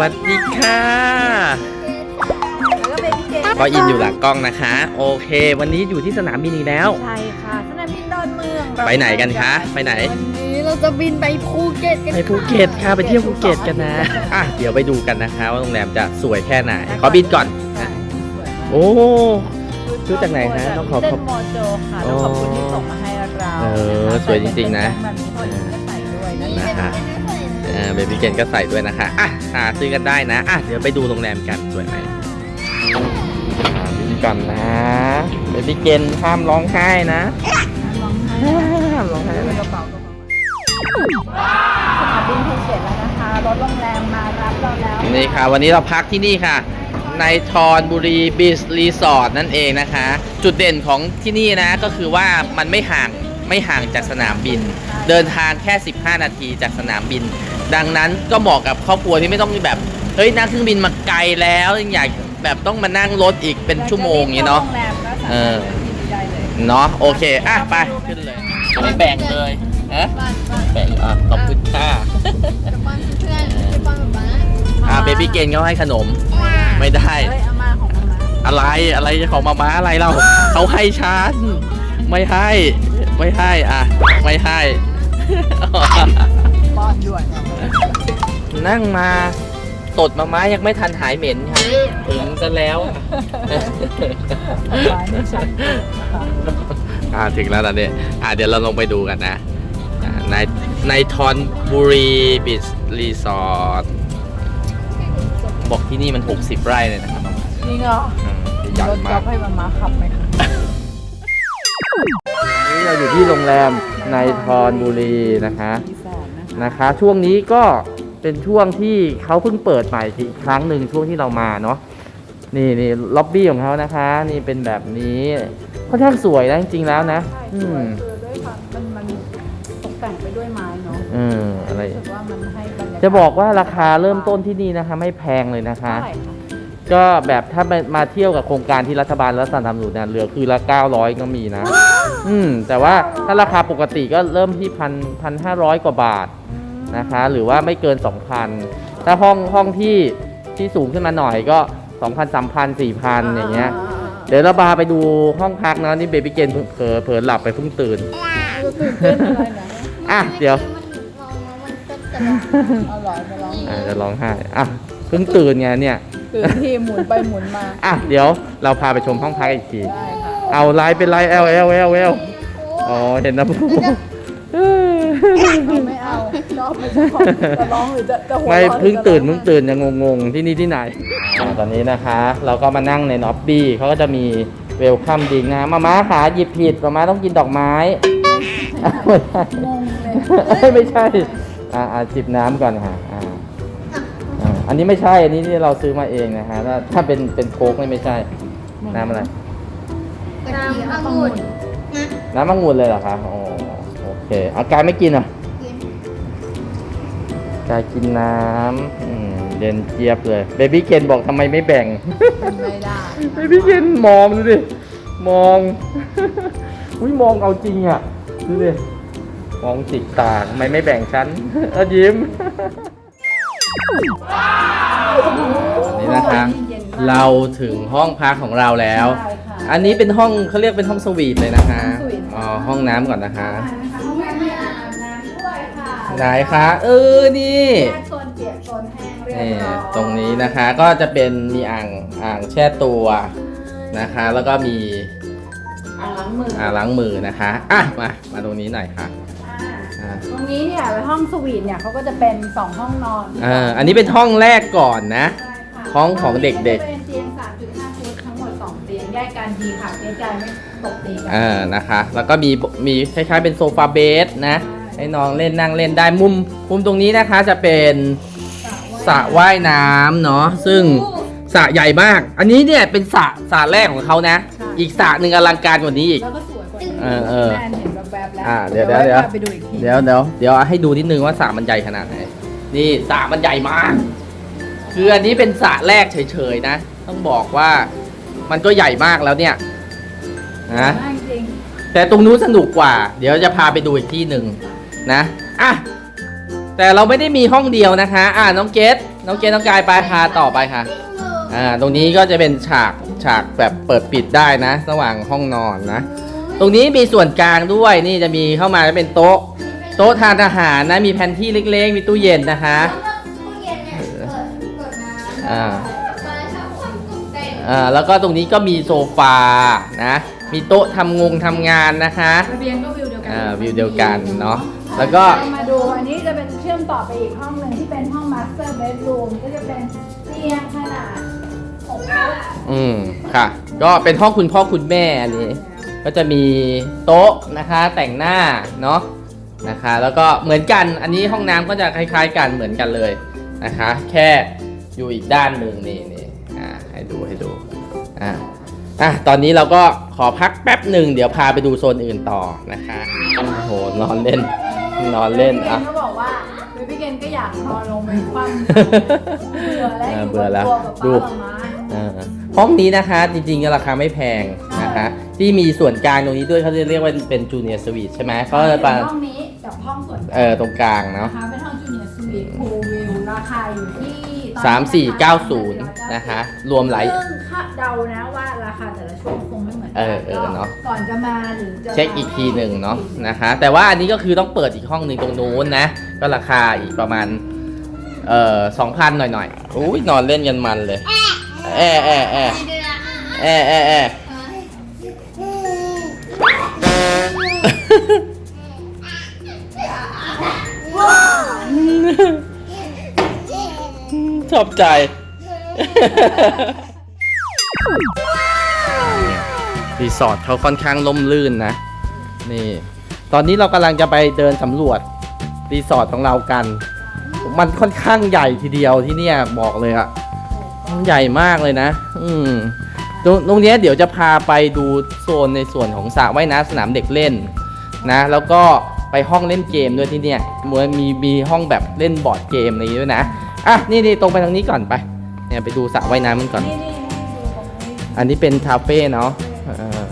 วัสดีค่ะแล้วก็เบบี้เกนก็อินอยู่หลังกล้องนะคะ โอเค วันนี้อยู่ที่สนามบินอีกแล้ว ใช่ค่ะสนามบินดอนเมืองไปไหนกันคะ ไปไหน วันนี้เราจะบินไปภูเก็ตกันไปภูเก็ตค่ะ ไปเที่ยวภูเก็ตกันนะอะเดี๋ยวไปดูกันนะคะ ว่าโรงแรมจะสวยแค่ไหน ขอบินก่อน ใช่สวยมาก โอ้ซื้อจากไหนฮะต้องขอบเดขอบนโมโจค่ะต้องขอบคุณที่ส่งมาให้เราเออสวยจริงๆนะ แบบนี้พอดีก็ใส่ด้วยนะนะคะเออ เบบี้เกนก็ใส่ด้วยนะคะ อะ หาซื้อกันได้นะ อะ เดี๋ยวไปดูโรงแรมกันสวยไหมอ่าบินก่อนนะ เบบี้เกนห้ามร้องไห้นะลองให้ห้ามร้องไห้ในนะกระเป๋าก็พอสนามบินภูเก็ตแล้วนะคะ รถโรงแรมมารับเราแล้ว นี่ค่ะ วันนี้เราพักที่นี่ค่ะในทอนบุรีบีชรีสอร์ทนั่นเองนะคะ จุดเด่นของที่นี่นะก็คือว่ามันไม่ห่าง ไม่ห่างจากสนามบิน เดินทางแค่ 15 นาทีจากสนามบิน ดังนั้นก็เหมาะกับครอบครัวที่ไม่ต้องแบบเฮ้ยนั่งเครื่องบินมาไกลแล้วยังอยากแบบต้องมานั่งรถอีกเป็นชั่วโมงอย่างนี้เนาะโรงแรมก็สามารถเออเดินที่นี่ได้เลยเนาะโอเคอะไปขึ้นเลยไม่แบ่งเลยฮะแบ่งอะขอบคุณค่ะจะป้อนเพื่อนจะป้อนแบบนั้นอะเบบี้เกนเขาให้ขนม ไม่ได้เฮ้ยเอามาของมามาอะไรอะไรของมาม้าอะไรเราเขาให้ฉันไม่ให้ ไม่ให้อะ ไม่ให้ ป้อนด่วนนั่งมาตดมาม้ายังไม่ทันหายเหม็นค่ะถึงซะแล้วอะอ่าถึงแล้วตอนนี้อ่าเดี๋ยวเราลงไปดูกันนะอ่าในในทอนบุรีบิชรีสอร์ทบอกที่นี่มัน 60 ไร่เลยนะครับจริงเหรออืมใหญ่รถมาจ๊อกบให้มามาขับไหมคะนี่ เราอยู่ที่โรงแรมในทอนบุรีนะคะรีสอร์ทนะคะนะคะ ช่วงนี้ก็เป็นช่วงที่เขาเพิ่งเปิดใหม่อีกครั้งหนึ่งช่วงที่เรามาเนาะนี่นี่ล็อบบี้ของเขานะคะ นี่เป็นแบบนี้ค่อนข้างสวยนะจริงๆแล้วนะใช่อืสวมยคือด้วยความมันมันตกแต่งไปด้วยไม้เนาะเอออะไรรู้สึกว่ามันให้บรรยากาศจะบอกว่าราคาเริ่มต้นที่นี่นะคะ ไม่แพงเลยนะคะ เท่าไหร่คะก็แบบถ้ามามาเที่ยวกับโครงการที่รัฐบาลและสนับสนุนเนี่ยเหลือคือละ900ก็มีนะ อืมแต่ว่าถ้าราคาปกติก็เริ่มที่พันพันห้าร้อยกว่าบาทนะคะ หรือว่าไม่เกิน 2,000 ถ้าห้องห้องที่ที่สูงขึ้นมาหน่อยก็ 2,000 3,000 4,000 อย่างเงี้ย เดี๋ยวเราพาไปดูห้องพักนะนี่เบบี้เกนเผลอเผลอหลับไปเพิ่งตื่น ตื่นเต้นอะไรนะอะเดี๋ยวมันลองแล้วมันก็จะลองเอาหลอยไปลองอ่าจะร้องไห้อะเพิ่งตื่นไงเนี่ยตื่นทีหมุนไปหมุนมา อะเดี๋ยวเราพาไปชมห้องพักอีกที ได้ค่ะ เอาไลน์เป็นไลน์ L L L L อ๋อเห็นนะพูเอาไม่เอาชอบไม่ชอบจะร้องหรือจะจะหัวไม่เราะเพิ่งตื่นเพิ่งตื่นยังงงๆที่นี่ที่ไหนอ่าตอนนี้นะคะ เราก็มานั่งในน็อบบี้เขาก็จะมีเวลคัมดิงนะมาม้าขาหยิบผิดมาม้าต้องกินดอกไม้อะไม่ใช่งงเลยเอ้ยไม่ใช่อ่าอ่าจิบน้ำก่อนค่ะอ่าอ่าอันนี้ไม่ใช่อันนี้ที่เราซื้อมาเองนะฮะถ้าถ้าเป็นเป็นโค้กนี่ไม่ใช่น้ำอะไร น้ำองุ่นนะน้ำมังุ่นเลยเหรอคะอ๋อโอเคอากายไม่กินเหรอะกินกายกินน้ำอืมเย็นเจี๊ยบเลย เบบี้เคนบอกทำไมไม่แบ่งไม่ได้เบบี้เคนมองดูดิ มอง อุ้ยมองเอาจริงอะ ดูดิ มองจิกตาทำไมไม่แบ่งฉัน เออยิ้ม นี่นะคะ เราถึงห้องพักของเราแล้ว ใช่ค่ะ อันนี้เป็นห้องเขาเรียกเป็นห้องสวีทเลยนะคะห้องสวีทอ๋อห้องน้ำก่อนนะคะห้องน้ำมีอ่างน้ำด้วยค่ะไหนคะเออนี่แยกโซนเปียกโซนแห้งเรียบนี่ร้อยตรงนี้นะคะก็จะเป็นมีอ่างอ่างแช่ตัวนะคะ แล้วก็มีอ่างล้างมืออ่างล้างมือนะคะอะมามาตรงนี้หน่อยค่ะอ่าอ่าตรงนี้เนี่ยห้องสวีทเนี่ยเขาก็จะเป็นสองห้องนอนเอ่ออันนี้เป็นห้องแรกก่อนนะใช่ค่ะห้องของเด็กๆจะเป็นเตียง3.5ฟุตทั้งหมด 2เตียงแยกกันทีค่ะเจ๊ใจไม่ตกตีกัเออนะคะ แล้วก็มีมีคล้ายๆเป็นโซฟาเบสนะให้น้องเล่นนั่งเล่นได้มุมมุมตรงนี้นะคะจะเป็นสระว่ายน้ำเนาะซึ่งสระใหญ่มาก อันนี้เนี่ยเป็นสระสระแรกของเขานะ อีกสระหนึ่งอลังการกว่านี้อีก แล้วก็สวยกว่านี้เออเออแม่เห็นแบบๆแล้วอ่าเดี๋ยวเดี๋ยวเดี๋ยวไปดูอีกทีเดี๋ยวเดี๋ยวเดี๋ยวให้ดูนิดนึงว่าสระมันใหญ่ขนาดไหน นี่สระมันใหญ่มาก คืออันนี้เป็นสระแรกเฉยๆนะ ต้องบอกว่า มันก็ใหญ่มากแล้วเนี่ยนะมากจริงแต่ตรงนู้นสนุกกว่า เดี๋ยวจะพาไปดูอีกที่หนึ่งนะอะแต่เราไม่ได้มีห้องเดียวนะคะ อะน้องเกดน้องเกณน้องกายไปพาต่อไปค่ะ อ่า ตรงนี้ก็จะเป็นฉากฉากแบบเปิดปิดได้นะระหว่างห้องนอนนะ ตรงนี้มีส่วนกลางด้วยนี่จะมีเข้ามาจะเป็นโต๊ะ โต๊ะทานอาหารนะมีแผนที่เล็กๆ มีตู้เย็นนะคะ ตู้เย็นเนี่ยเปิดเปิดมาอ่ามา อ่าแล้วก็ตรงนี้ก็มีโซฟานะมีโต๊ะทำงงทำงานนะคะ ระเบียงก็วิวเดียวกันอ่าวิวเดียวกันเนาะแล้วก็เรามาดูอันนี้จะเป็นเชื่อมต่อไปอีกห้องหนึ่งที่เป็นห้อง master bedroom ก็จะเป็นเตียงขนาด6ฟุตอืมค่ะ ก็เป็นห้องคุณพ่อคุณแม่อันนี้ ก็จะมีโต๊ะนะคะแต่งหน้าเนาะนะคะ แล้วก็เหมือนกันอันนี้ห้องน้ำก็จะคล้าย ๆ กันเหมือนกันเลยนะคะ แค่อยู่อีกด้านหนึ่งนี่นี่อ่าให้ ดูให้ดูอ่าอะตอนนี้เราก็ขอพักแป๊บหนึ่งเดี๋ยวพาไปดูโซนอื่นต่อนะคะโอ้โหนอนเล่น นอนเล่นพี่เกอะนก็บอกว่าเบบี้เกนก็อยากนอนลงไปคว่ำเบื่อแล้วเอออยู่เบื่อแล้วบนตัวกับดูป้ากับม้าเออห้องนี้นะคะจริงๆก็ราคาไม่แพงนะคะ ที่มีส่วนกลางตรงนี้ด้วยเขาจะเรียกว่าเป็นจูเนียร์สวีทใช่ไหมเขาจะเป็ปานห้องนี้กับห้องส่วนเออตรงกลางเนาะ นะคะเป็นห้องจูเนียร์สวีทพูลวิวราคาอยู่ที่ ตอนนี้สามสี่เก้าศูนย์490 นะคะ รวมหลาย ซึ่งคาดเดานะว่าราคาแต่ละช่วงคงไม่เหมือนกัเออเออเนอะ ก่อนจะมาหรือจะเช็คอีกทีหนึ่งเนาะนะคะ แต่ว่าอันนี้ก็คือต้องเปิดอีกห้องหนึ่งตรงนู้นนะ ก็ราคาอีกประมาณ เอ่อสองพันหน่อยๆอุ้ยนอนเล่นกันมันเลยแอะแอะแอะเดือนแอะแอะแอะ ชอบใจ รีสอร์ทเขาค่อนข้างล่มลื่นนะ นี่ ตอนนี้เรากำลังจะไปเดินสำรวจ รีสอร์ทของเรากัน มันค่อนข้างใหญ่ทีเดียวที่เนี่ยบอกเลยอะมันใหญ่มากเลยนะ อืมตรงตรงนี้เดี๋ยวจะพาไปดูโซนในส่วนของสระว่ายน้ำสนามเด็กเล่นนะ แล้วก็ไปห้องเล่นเกมด้วยที่เนี่ยมือนมีมีห้องแบบเล่นบอร์ดเกมอะไรด้วยนะ อะนี่นี่ตรงไปทางนี้ก่อนไป เนี่ยไปดูสระว่ายน้ำมันก่อน นี่นี่ดูตรงนี้อันนี้เป็นคาเฟ่เนาะเออ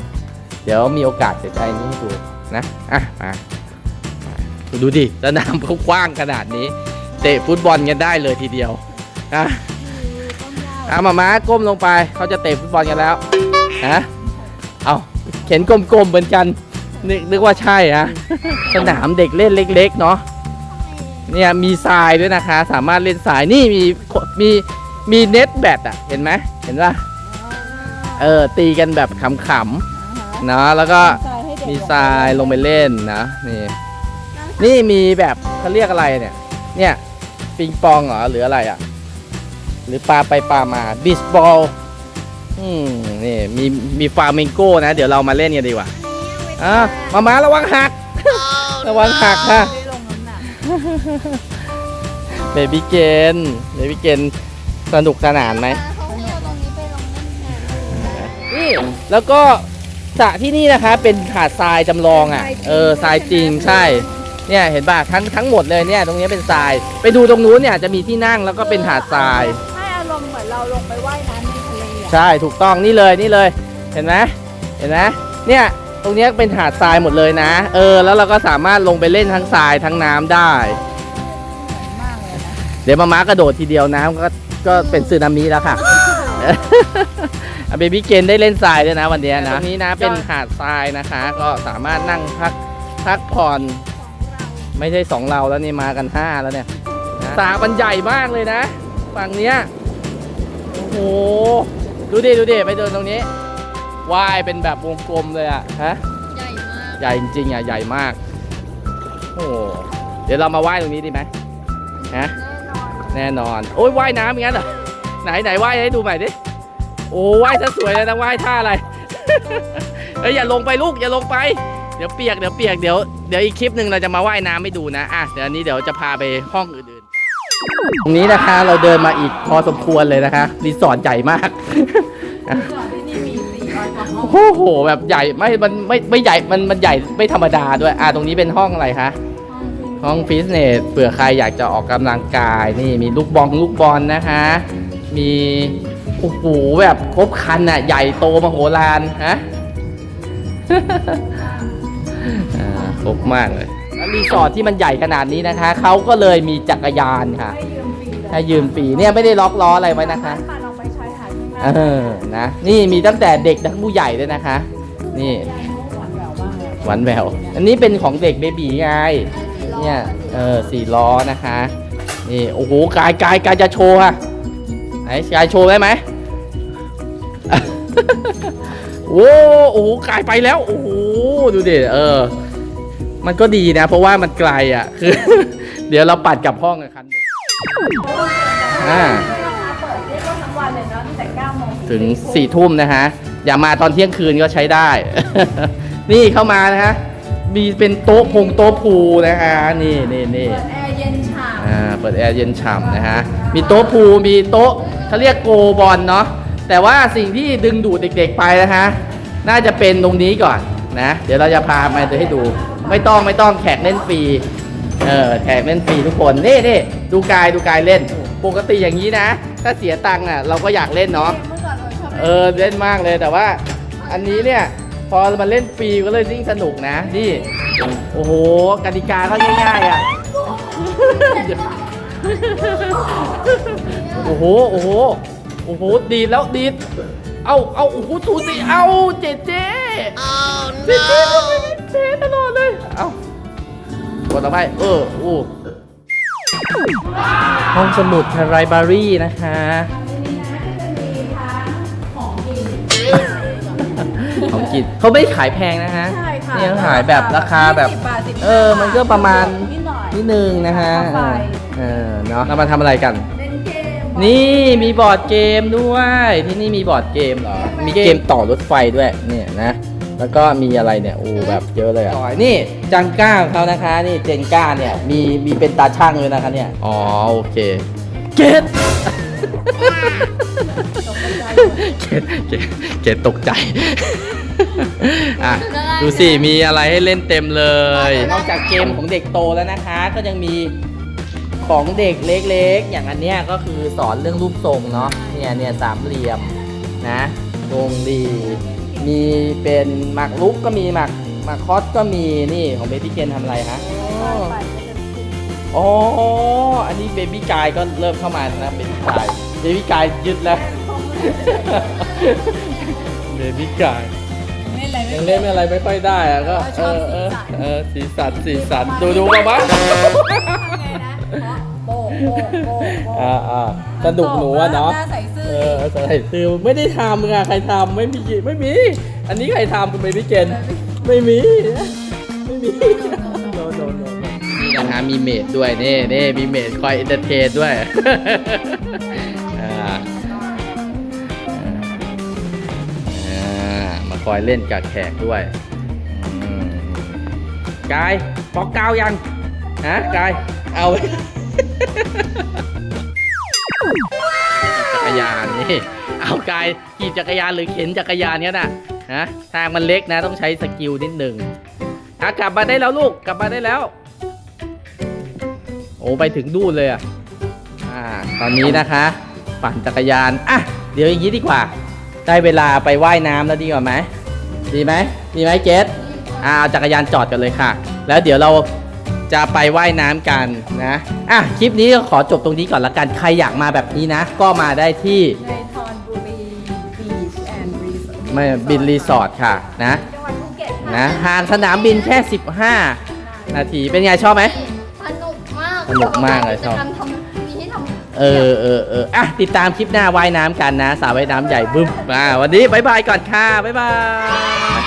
เดี๋ยวมีโอกาสเดี๋ยวจะไอ้นี่ให้ดูนะอะมามาดูดิสนามเขากว้างขนาดนี้ เตะฟุตบอลกันได้เลยทีเดียวอะอะมาม้าก้มลงไปเขาจะเตะฟุตบอลกันแล้วฮะเอาเข็นกลมๆเหมือนกันนึกนึกว่าใช่ฮะสนามเด็กเล่นเล็ก ๆ เนาะ เนี่ยมีทรายด้วยนะคะ สามารถเล่นทรายนี่มีมีมีเน็ตแบดอะเห็นไหมเห็นป่ะเออตีกันแบบขำๆเนาะแล้วก็ทรายให้เด็กมีทรายลงไปเล่นนะนี่นี่มีแบบเขาเรียกอะไรเนี่ย เนี่ยปิงปองเหรอหรืออะไรอะ หรือปลาไปปลามาบิสบอลอืมนี่มีมีฟาเมงโก้นะ เดี๋ยวเรามาเล่นกันดีกว่าอะมามาระวังหัก ระวังหักค่ะ เบบี้เกนเบบี้เกนสนุกสนานไหมเขาไม่เอาตรงนี้ไปลงเล่นน้ำนี่แล้วก็สระที่นี่นะคะเป็นหาดทรายจำลองอะ เออทรายจริงใช่ เนี่ยเห็นป่ะทั้งทั้งหมดเลยเนี่ย ตรงนี้เป็นทราย ไปดูตรงนู้นเนี่ยจะมีที่นั่งแล้วก็เป็นหาดทรายให้อารมณ์เหมือนเราลงไปว่ายน้ำในทะเลอะใช่ถูกต้องนี่เลยนี่เลย เห็นไหมเห็นไหมเนี่ย ตรงเนี้ยเป็นหาดทรายหมดเลยนะ เออ แล้วเราก็สามารถลงไปเล่นทั้งทรายทั้งน้ำได้ มากเลยนะเดี๋ยวมาม้ากระโดดทีเดียวน้ำก็ก็เป็นสึนามิแล้วค่ะเบบี้เกนได้เล่นทรายด้วยนะวันเนี้ยนะตรงนี้นะเป็นหาดทรายนะคะ ก็สามารถนั่งพักพักผ่อน ไม่ใช่สองเราแล้วนี่มากันห้าแล้วเนี่ยนะสระมันใหญ่มากเลยนะ ฝั่งเนี้ยโอ้โหดูดิดูดิไปเดินตรงนี้ ว่ายเป็นแบบวงกลมเลยอะฮะใหญ่มากใหญ่จริงๆอะใหญ่มากโอ้โหเดี๋ยวเรามาว่ายตรงนี้ดีไหมฮะแน่นอนแน่นอนโอ้ยว่ายน้ำอย่างนั้นเหรอไหนไหนว่ายให้ดูใหม่ดิโอ้ว่ายซะสวยเลยนะว่ายท่าอะไรเอ้ยอย่าลงไปลูกอย่าลงไปเดี๋ยวเปียกเดี๋ยวเปียกเดี๋ยวเดี๋ยวอีกคลิปหนึ่งเราจะมาว่ายน้ำให้ดูนะอะเดี๋ยวอันนี้เดี๋ยวจะพาไปห้องอื่นๆตรงนี้นะคะเราเดินมาอีกพอสมควรเลยนะคะรีสอร์ทใหญ่มาก องโอ้โหแบบใหญ่ไม่มันไม่ไม่ใหญ่มันมันใหญ่ไม่ธรรมดาด้วยอะตรงนี้เป็นห้องอะไรคะห้องฟิตเนสเผื่อใครอยากจะออกกำลังกายนี่มีลูกบอลลูกบอลนะคะ มีโอ้โหแบบครบคันอะใหญ่โตมโหฬารฮะอ่าครบมากเลยแล้วรีสอร์ทที่มันใหญ่ขนาดนี้นะคะเขาก็เลยมีจักรยานค่ะ ให้ยืมฟรีเลยให้ให้ยืมฟรีเนี่ยไม่ได้ล็อกล้ออะไรไว้นะคะ เออนะ นี่มีตั้งแต่เด็กทั้งผู้ใหญ่ด้วยนะคะ นี่หวานแหววมวอันนี้เป็นของเด็กเบบีไงเนี่ยเออสี่ล้อนะคะนี่โอ้โหกายกายกายจะโชว์อะไหนกายโชว์ได้ไหมโอ้โอ้โหกายไปแล้วโอ้โหดูดิเออ มันก็ดีนะ เพราะว่ามันไกลอะคือ เดี๋ยวเราปัดกลับห้องกันคันหนึ่งอ่า ถึงสี่ทุ่มนะฮะ อย่ามาตอนเที่ยงคืนก็ใช้ได้ นี่เข้ามานะฮะ มีเป็นโต๊ะพงโต๊ะพูนะฮะ นี่นี่นี่เปิดแอร์เย็นฉ่ำอ่า เปิดแอร์เย็นฉ่ำนะฮะ มีโต๊ะพูมีโต๊ะเขาเรียกโกบอลเนาะ แต่ว่าสิ่งที่ดึงดูดเด็กๆไปนะฮะ น่าจะเป็นตรงนี้ก่อนนะ เดี๋ยวเราจะพามาเดี๋ยวให้ดู ไม่ต้องไม่ต้องแขกเล่นฟรี เออ แขกเล่นฟรีทุกคน นี่นี่ดูกายดูกายเล่น ปกติอย่างนี้นะ ถ้าเสียตังค์อะเราก็อยากเล่นเนาะ เมื่อก่อนเราชอบเออเล่นมากเลยแต่ว่า อันนี้เนี่ยพอมันเล่นฟรีก็เลยยิ่งสนุกนะนี่โอ้โหกติกาก็ง่ายๆอะโอ้โหโอ้โหโอ้โหดีดแล้วดีดเอาเอาโอ้โหถูสิเอาเจเจเจเจเจตลอดเลยเอากดต่อไปเออโอ้ห้องสมุดไลบรารีนะคะ ของกินเขาไม่ขายแพงนะฮะใช่ค่ะนี่เขาขายแบบราคาแบบ 20บาท15เออ มันก็ประมาณนิดหน่อยนิดนึงนะฮะค่าไฟเออเนาะเรามาทำอะไรกัน เล่นเกมนี่มีบอร์ดเกมด้วย ที่นี่มีบอร์ดเกมเหรอ มีเกมต่อรถไฟด้วยเนี่ยนะ แล้วก็มีอะไรเนี่ยโอ้แบบเยอะเลยอะนี่จังก้าของเขานะคะ นี่เจนก้าเนี่ยมีมีเป็นตาช่างเลยนะคะเนี่ย อ๋อโอเค เกตเกตเกตเกตตกใจ อะ ดูสิ มีอะไรให้เล่นเต็มเลย นอกจากเกมของเด็กโตแล้วนะคะ ก็ยังมีของเด็กเล็กๆ อย่างอันเนี้ยก็คือสอนเรื่องรูปทรงเนาะ เนี่ยเนี่ยสามเหลี่ยมนะวงรีมีเป็นหมากรุกก็มีหมากหมากคอสก็มี นี่ของเบบี้เกนทำอะไรฮะ อ๋อ อันนี้เบบี้กายก็เริ่มเข้ามาแล้วนะเบบี้กายเบบี้กายยึดแล้วเบบี้กายเล่นอะไรไม่ยังเล่นอะไรไม่ค่อยได้อะก็ชเออบอเออสีสันเออสีสันสีสันดูดูกันบ้างไงนะเพราะโบกโบกโบกโบกอ่าอ่าสนุกหนูอะเนาะหน้าใส่ซื่เอออใส่ซื้อไม่ได้ทำอะใครทำไม่มีไม่มี อันนี้ใครทำคุณเบบี้เกนไม่มี ไม่มีโนโนโน นะมีเมดด้วยนี่นี่มีเมดคอยเอนเตอร์เทนด้วยมาคอยเล่นกับแขกด้วยกายปอกกาวยังฮะกายเอาจักรยานนี่เอากายขี่จักรยานหรือเข็นจักรยานเนี่ยนะฮะทางมันเล็กนะต้องใช้สกิลนิดหนึ่งอะกลับมาได้แล้วลูกกลับมาได้แล้ว อ้ไปถึงดูนเลยอะอ่าตอนนี้นะคะ ปั่นจักรยานอะเดี๋ยวอย่างนี้ดีกว่า ได้เวลาไปว่ายน้ำแล้วดีกว่าไหมดีไหมดีไหมเกสอ่าเอาจักรยานจอดกันเลยค่ะ แล้วเดี๋ยวเราจะไปว่ายน้ำกันนะ อะ คลิปนี้ก็ขอจบตรงนี้ก่อนละกัน ใครอยากมาแบบนี้นะ ก็มาได้ที่ในทอนบุรีบีชแอนด์รีสอร์ทไม่บินรีสอร์ทค่ะนะ จังหวัดภูเก็ตนะห่างสนามบินแค่ 15 นาที เป็นไงชอบไหมสนุกมาก สนุกมากเลยชอบ ทำทำมีให้ทำเออเออเอออะ ติดตามคลิปหน้าว่ายน้ำกันนะสระว่ายน้ำใหญ่บึ้มอ่าวันนี้บายบายก่อนค่ะบายบาย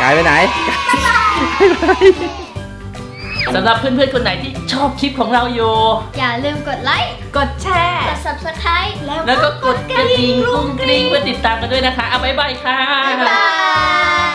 กายไปไหนสำหรับเพื่อนๆคนไหนที่ชอบคลิปของเราอยู่อย่าลืมกดไลค์ กดแชร์กด subscribe แล้วก็กดกระดิ่งกรุ้งกริ้งเพื่อติดตามกันด้วยนะคะเอาบายบายค่ะ บ๊ายบาย